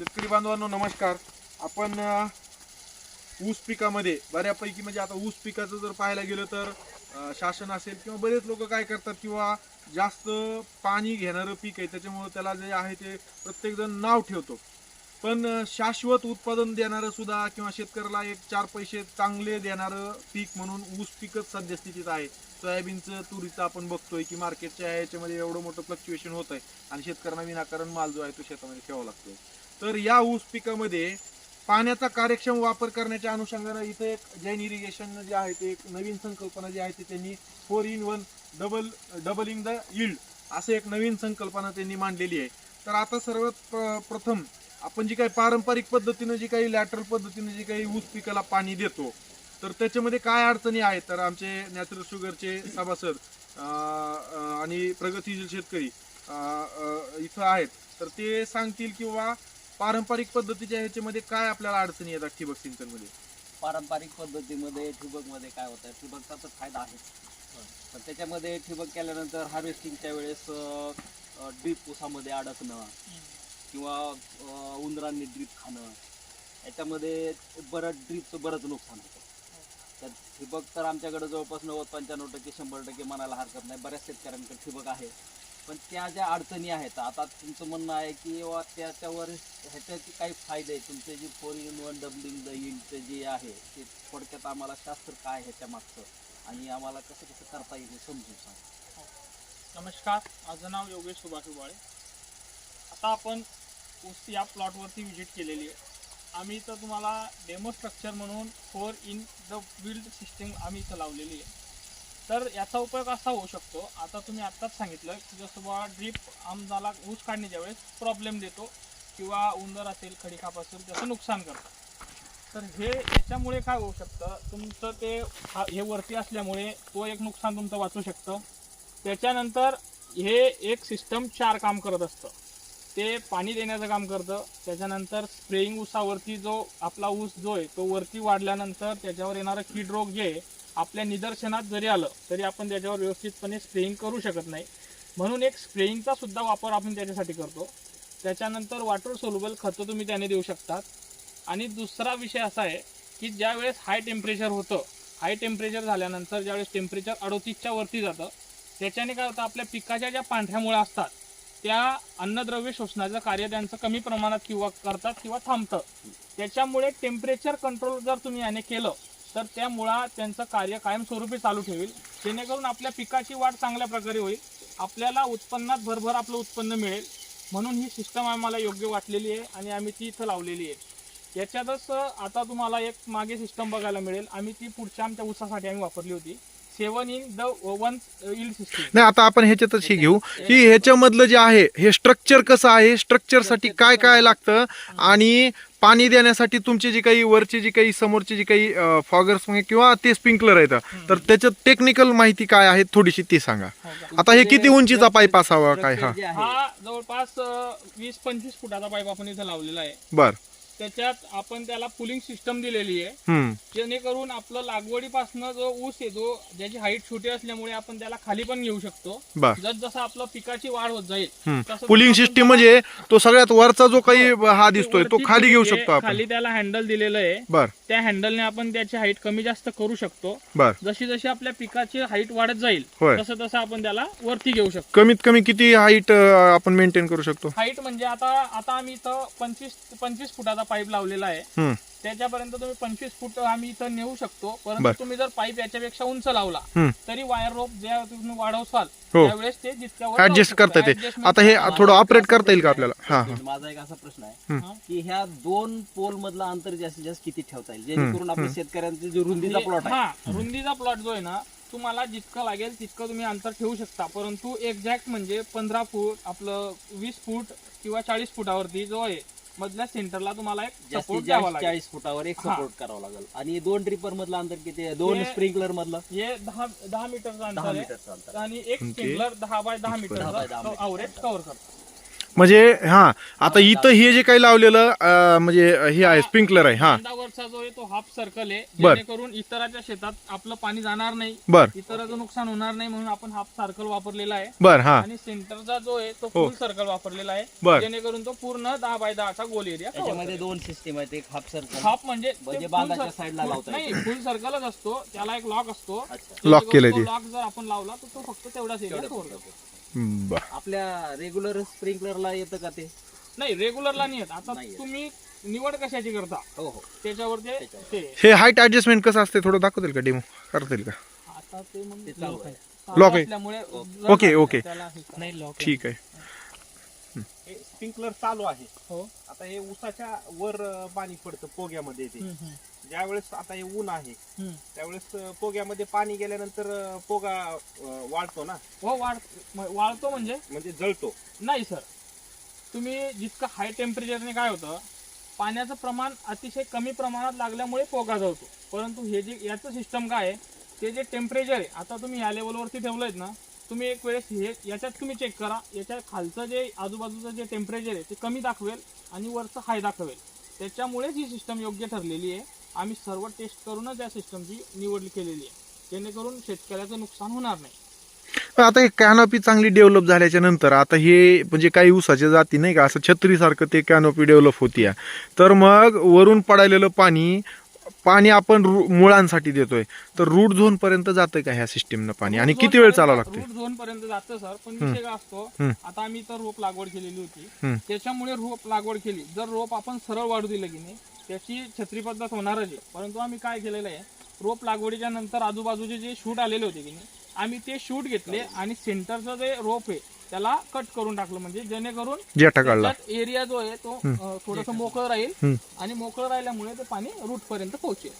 शेतकरी बांधवांनो नमस्कार. आपण ऊस पिकामध्ये बऱ्यापैकी म्हणजे आता ऊस पिकाचं जर पाहायला गेलं तर शासन असेल किंवा बरेच लोक काय करतात किंवा जास्त पाणी घेणारं पीक आहे त्याच्यामुळे त्याला जे आहे ते प्रत्येकजण नाव ठेवतो. पण शाश्वत उत्पादन देणारं सुद्धा किंवा शेतकऱ्याला एक चार पैसे चांगले देणारं पीक म्हणून ऊस पिकच सद्यस्थितीत आहे. सोयाबीनचं तुरीचं आपण बघतोय की मार्केटच्या याच्यामध्ये एवढं मोठं फ्लक्च्युएशन होत आहे आणि शेतकऱ्यांना विनाकारण माल जो आहे तो शेतामध्ये ठेवावा लागतोय. तर या ऊस पिकामध्ये पाण्याचा कार्यक्षम वापर करण्याच्या अनुषंगानं इथे एक जैन इरिगेशन जे आहे ते एक नवीन संकल्पना जी आहे ती त्यांनी four in one double doubling the yield असं एक नवीन संकल्पना त्यांनी मांडलेली आहे. तर आता सर्वात प्र- प्रथम आपण जी काही पारंपरिक पद्धतीनं जी काही लॅटरल पद्धतीनं जी काही ऊस पिकाला पाणी देतो तर त्याच्यामध्ये काय अडचणी आहेत? तर आमचे नॅचरल शुगरचे सभासद आणि प्रगतीशील शेतकरी इथं आहेत. तर ते सांगतील किंवा पारंपरिक पद्धतीच्या ह्याच्यामध्ये काय आपल्याला अडचणी येतात ठिबक सिंचनमध्ये? पारंपरिक पद्धतीमध्ये ठिबकमध्ये काय होतं ठिबकचा तर फायदा आहे. पण त्याच्यामध्ये ठिबक केल्यानंतर हार्वेस्टिंगच्या वेळेस ड्रीप उसामध्ये अडकणं किंवा उंदरांनी ड्रीप खाणं याच्यामध्ये बरं ड्रीपचं बरंच नुकसान होतं. तर ठिबक तर आमच्याकडे जवळपास नव्वद पंच्याण्णव टक्के शंभर टक्के म्हणायला हरकत नाही. बऱ्याच शेतकऱ्यांकडे ठिबक आहे. पण त्या ज्या अडचणी आहेत आता तुमचं म्हणणं आहे की वा त्याच्यावर ह्याच्याचे काही फायदे आहेत. तुमचे जे four in one doubling the इनचं जे आहे ते थोडक्यात आम्हाला शास्त्र काय ह्याच्या मागचं? आणि आम्हाला कसं कसं करता येईल समजून सांग. नमस्कार माझं नाव योगेश सुभाष उबाळे आता आपण ऊस या प्लॉटवरती व्हिजिट केलेली आहे. आम्ही इथं तुम्हाला डेमो स्ट्रक्चर म्हणून four in the build system आम्ही इथं लावलेली आहे. तर याचा उपयोग असा होऊ शकतो. आता तुम्ही आत्ताच सांगितलं की जसं बा ड्रीप आमदाला ऊस काढण्याच्या वेळेस प्रॉब्लेम देतो किंवा उंदर असेल खडीखाप असेल त्याचं नुकसान करतो. तर हे याच्यामुळे काय होऊ शकतं? तुमचं ते हा- हे वरती असल्यामुळे तो एक नुकसान तुमचं वाचू शकतं. त्याच्यानंतर हे एक सिस्टम चार काम करत असतं. ते पाणी देण्याचं काम करतं. त्याच्यानंतर स्प्रेइंग ऊसावरती जो आपला ऊस जो आहे तो वरती वाढल्यानंतर त्याच्यावर येणारं कीड रोग जे आहे आपल्या निदर्शनात जरी आलं तरी आपण त्याच्यावर व्यवस्थितपणे स्प्रेईंग करू शकत नाही. म्हणून एक स्प्रेईंगचा सुद्धा वापर आपण त्याच्यासाठी करतो. त्याच्यानंतर वॉटर सोल्युबल खतं तुम्ही त्याने देऊ शकतात. आणि दुसरा विषय असा आहे की ज्या वेळेस हाय टेम्परेचर होतं हाय टेम्परेचर झाल्यानंतर ज्यावेळेस टेम्परेचर अडोतीसच्या वरती जातं त्याच्याने काय होतं आपल्या पिकाच्या ज्या पांढऱ्या असतात त्या अन्नद्रव्य शोषणाचं कार्य त्यांचं कमी प्रमाणात किंवा करतात किंवा थांबतं. त्याच्यामुळे टेम्परेचर कंट्रोल जर तुम्ही याने केलं तर त्या मुळा त्यांचं कार्य कायमस्वरूपी चालू ठेवेल. जेणेकरून आपल्या पिकाची वाढ चांगल्या प्रकारे होईल. आपल्याला उत्पन्नात भरभर आपलं उत्पन्न मिळेल. म्हणून ही सिस्टम आम्हाला योग्य वाटलेली आहे आणि आम्ही ती इथं लावलेली आहे. याच्यातच आता तुम्हाला एक मागे सिस्टम बघायला मिळेल. आम्ही ती पुढच्या आमच्या ऊसासाठी आम्ही वापरली होती. Seven in the one system नाही आता आपण ह्याच्यातच हे घेऊ. की ह्याच्यामधलं जे आहे हे स्ट्रक्चर कसं आहे? स्ट्रक्चरसाठी काय काय लागतं? आणि पाणी देण्यासाठी तुमची जी काही वरची जी काही समोरची जी काही फॉगर्स किंवा ते स्प्रिंकलर आहेत. तर त्याच्यात टेक्निकल माहिती काय आहे थोडीशी ती सांगा. आता हे किती उंचीचा पाईप असावा काय? हा. हा जवळपास वीस पंचवीस फुटाचा पाईप आपण इथे लावलेला आहे. बर. त्याच्यात आपण त्याला पुलिंग सिस्टम दिलेली आहे. हम्म. जेणेकरून आपलं लागवडीपासून जो ऊस आहे जो ज्याची हाईट छोटी असल्यामुळे आपण त्याला खाली पण घेऊ शकतो. बर. जस जसं आपलं पिकाची वाढ होत जाईल. तसं पुलिंग आपण सिस्टीम म्हणजे तो सगळ्यात वरचा जो काही हा. ते दिसतोय तो वरती खाली घेऊ जे शकतो आपण. खाली त्याला हँडल दिलेलं आहे. बर. त्या हँडलने आपण त्याची हाईट कमी जास्त करू शकतो. बर. जशी जशी आपल्या पिकाची हाईट वाढत जाईल होय. तसं तसं आपण त्याला वरती घेऊ शकतो. कमीत कमी किती हाईट आपण मेंटेन करू शकतो? हाईट म्हणजे आता आता आम्ही इथं पंचवीस पंचवीस फुटाचा पाईप लावलेला आहे. त्याच्यापर्यंत तुम्ही पंचवीस फूट आम्ही इथं नेऊ शकतो. परंतु तुम्ही जर पाईप याच्यापेक्षा उंच लावला. तरी वायर रोप ज्या तुम्ही वाढवसाल हो. त्यावेळेस ते जितक्यावर ऍडजस्ट करता येते. आता हे थोडं ऑपरेट करता येईल का आपल्याला? हा हा. माझा एक असा प्रश्न आहे. की ह्या दोन पोल मधलं अंतर जास्तीत जास्त किती ठेवता येईल? जेणेकरून आपल्या शेतकऱ्यांचे जे रुंदीचा प्लॉट आहे. हा रुंदीचा प्लॉट जो आहे ना तुम्हाला जितकं लागेल तितकं तुम्ही अंतर ठेवू शकता. परंतु एक्झॅक्ट म्हणजे पंधरा फूट आपलं वीस फूट किंवा चाळीस फुटावरती जो आहे मधल्या सेंटरला तुम्हाला एक सपोर्ट द्यावा लागेल. चाळीस फुटावर एक हा. सपोर्ट करावा लागेल. आणि दोन ड्रिपर मधलं अंतर किती आहे? दोन हे- स्प्रिंकलर मधलं? हे दहा दहा मीटरचं दहा अंतर आहे. मीटरचं अंतर. आणि एक. स्प्रिंकलर दहा बाय दहा दहा बाय दहा मीटरचा मीटर. आवरेज कव्हर करतो. म्हणजे हा आता इथं हे जे काही लावलेलं अं, म्हणजे हे आहे स्प्रिंकलर आहे हा. कांदावरचा जो आहे तो हाफ सर्कल आहे. बर. जेणेकरून इतराच्या शेतात आपलं पाणी जाणार नाही. बर. इतराचं नुकसान होणार नाही म्हणून आपण हाफ सर्कल वापरलेला आहे. बर हा. आणि सेंटरचा जो आहे तो हो. फुल सर्कल वापरलेला आहे. बर. जेणेकरून तो पूर्ण दहा बाय दहाचा गोल एरिया त्याच्यामध्ये दोन सिस्टीम आहेत एक हाफ सर्कल हाफ म्हणजे ते म्हणजे full बांधाच्या cir- साईडला लावता नाही फुल सर्कलच असतो. त्याला एक लॉक असतो. Lock केलंय ते. लॉक जर आपण लावला तर तो फक्त तेवढाच एरिया कव्हर करतो. बर. आपल्या रेग्युलर स्प्रिंकलरला येतं का ते? नाही रेग्युलरला नाही येत. आता नाही येत. तुम्ही निवड कशाची करता? हो हो. त्याच्यावर ते ते. हे हाईट ऍडजस्टमेंट कसं असते? थोडं दाखवतील का डेमो करता येईल का? आता ते मग ते चालू आहे. Lock आहे. असल्यामुळे ओके, ओके. त्याला हे करा. नाही लॉक ठीक आहे. हे. स्प्रिंकलर चालू आहे. हो. आता हे ऊसाच्या वर अं, पाणी पडतं पोग्यामध्ये ते. हम्म, हम्म, ज्यावेळेस आता हे ऊन आहे हम्म. त्यावेळेस अं, पोग्यामध्ये पाणी गेल्यानंतर अं, पोगा अं, वाळतो ना. हो वाढ म- वाळतो म्हणजे? म्हणजे जळतो. नाही सर. तुम्ही जितकं हाय टेम्परेचरने काय होतं पाण्याचं प्रमाण अतिशय कमी प्रमाणात लागल्यामुळे पोगा जळतो. परंतु हे जे याचं सिस्टम काय आहे ते जे टेम्परेचर आहे आता तुम्ही या लेवलवरती ठेवलं आहेत ना तुम्ही एक वेळेस हे याच्यात तुम्ही चेक करा. याच्या खालचं जे आजूबाजूचं जे टेम्परेचर आहे ते कमी दाखवेल आणि वरचं हाय दाखवेल. त्याच्यामुळेच ही सिस्टम योग्य ठरलेली आहे. आम्ही सर्व टेस्ट करूनच या सिस्टमची निवड केलेली आहे. जेणेकरून शेतकऱ्याचं नुकसान होणार नाही. आता हे कॅनॉपी चांगली डेव्हलप झाल्याच्यानंतर आता हे म्हणजे काही ऊसाच्या जाती नाही का असं छत्रीसारखं ते कॅनॉपी डेव्हलप होती तर मग वरून पडायलेलं पाणी पाणी आपण रू- मुळांसाठी देतोय. तर रूट झोन पर्यंत जातंय का ह्या सिस्टीमनं पाणी? आणि किती वेळ चालावं लागते रूट झोन पर्यंत जातं सर पण विषय काय असतो. आता आम्ही तर रोप लागवड केलेली होती. त्याच्यामुळे रोप लागवड केली. जर रोप आपण सरळ वाढू दिलं की नाही त्याची छत्री पद्धत होणारच आहे. परंतु आम्ही काय केलेलं आहे रोप लागवडीच्या नंतर आजूबाजूचे जे शूट आलेले होते की नाही आम्ही ते शूट घेतले आणि सेंटरचं जे रोप आहे त्याला कट करून टाकलं. म्हणजे जेणेकरून जेठा काढला. एरिया जो आहे तो थोडस मोकळं राहील. आणि मोकळं राहिल्यामुळे ते पाणी रूट पर्यंत पोहोचेल.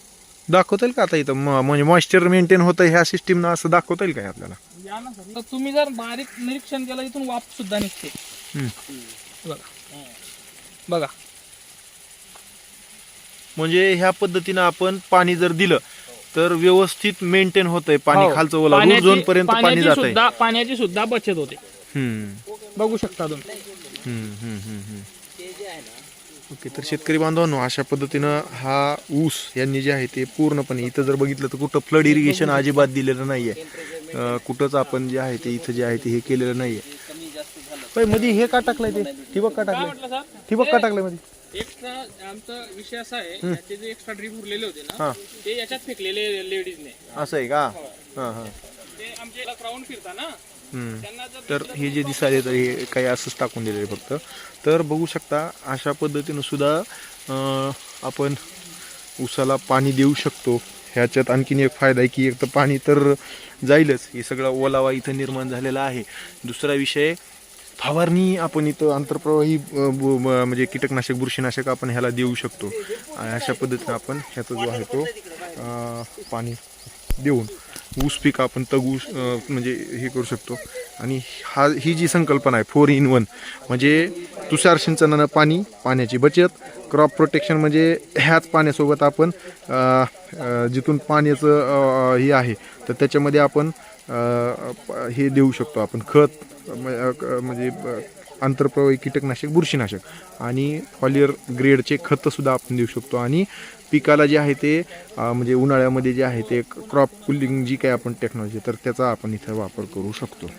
दाखवता येईल का आता इथं म- म्हणजे मॉइश्चर मेंटेन होतं ह्या सिस्टीमनं असं दाखवता येईल का आपल्याला? या ना सर तर तुम्ही जर बारीक निरीक्षण केलं इथून वाफ सुद्धा निघते. हम्म. बघा. बघा. म्हणजे ह्या पद्धतीनं आपण पाणी जर दिलं तर व्यवस्थित मेंटेन होतंय पाणी हो. खालचं ओला रूट पाण्याची- झोन पर्यंत पाणी पाण्याची जात सुद्धा पाण्याची सुद्धा बचत होते. बघू शकता तुम्ही. हम्म, हम्म, हम्म, हम्म. ते जे आहे ना ओके तर शेतकरी बांधवांनो अशा पद्धतीनं हा ऊस यांनी जे आहे ते पूर्णपणे इथं जर बघितलं तर कुठं फ्लड इरिगेशन अजिबात दिलेलं नाहीये. अं, कुठंच आपण जे आहे ते इथं जे आहे ते हे केलेलं झालं पण मध्ये हे का टाकलंय ते? ठिबक का टाकलंय? सर? ठिबक का टाकलंयमध्ये एक्स्ट्रा आमचा विषय असा आहे त्याचे जे एक्स्ट्रा ड्रीप उरलेले होते ना हा. ते याच्यात फेकलेले लेडीजने असं आहे का? हा हा. ते आमचे फिरता ना तर हे जे दिसायले तर हे काही असंच टाकून दिलेलं आहे फक्त. तर बघू शकता अशा पद्धतीनं सुद्धा आपण उसाला पाणी देऊ शकतो. ह्याच्यात आणखीन एक फायदा आहे की एक तर पाणी तर जाईलच. हे सगळा ओलावा इथं निर्माण झालेला आहे. दुसरा विषय फवारणी आपण इथं आंतरप्रवाही ब- ब- म्हणजे कीटकनाशक बुरशीनाशक आपण ह्याला देऊ शकतो. अशा पद्धतीनं आपण ह्याचा जो आहे तो पाणी देऊन. ऊस पीक आपण तग ऊस म्हणजे हे करू शकतो. आणि हा ही जी संकल्पना आहे फोर इन वन म्हणजे तुषार सिंचनानं पाणी पाण्याची बचत क्रॉप प्रोटेक्शन म्हणजे ह्याच पाण्यासोबत आपण जिथून पाण्याचं हे आहे तर त्याच्यामध्ये आपण हे देऊ शकतो आपण. खत म्हणजे आंतरप्रवाही कीटकनाशक बुरशीनाशक आणि फॉलियर ग्रेडचे खतंसुद्धा आपण देऊ शकतो. आणि पिकाला जे आहे ते म्हणजे उन्हाळ्यामध्ये जे आहे ते क्रॉप कुलिंग जी काही आपण टेक्नॉलॉजी तर त्याचा आपण इथं वापर करू शकतो.